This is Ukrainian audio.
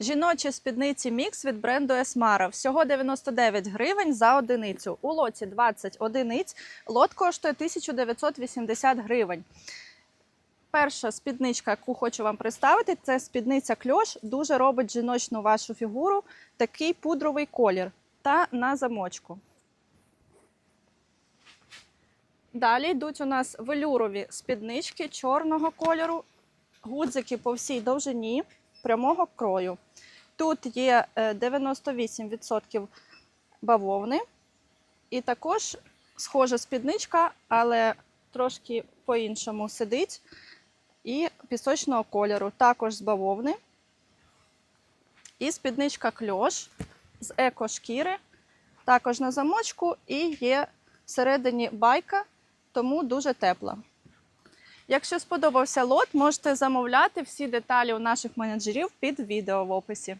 Жіночі спідниці мікс від бренду Esmara. Всього 99 гривень за одиницю. У лоті 20 одиниць. Лот коштує 1980 гривень. Перша спідничка, яку хочу вам представити, це спідниця кльош. Дуже робить жіночну вашу фігуру. Такий пудровий колір та на замочку. Далі йдуть у нас велюрові спіднички чорного кольору, гудзики по всій довжині прямого крою. Тут є е, 98% бавовни. І також схожа спідничка, але трошки по-іншому сидить. І пісочного кольору, також з бавовни. І спідничка кльош з екошкіри, також на замочку, і є всередині байка, тому дуже тепла. Якщо сподобався лот, можете замовляти всі деталі у наших менеджерів під відео в описі.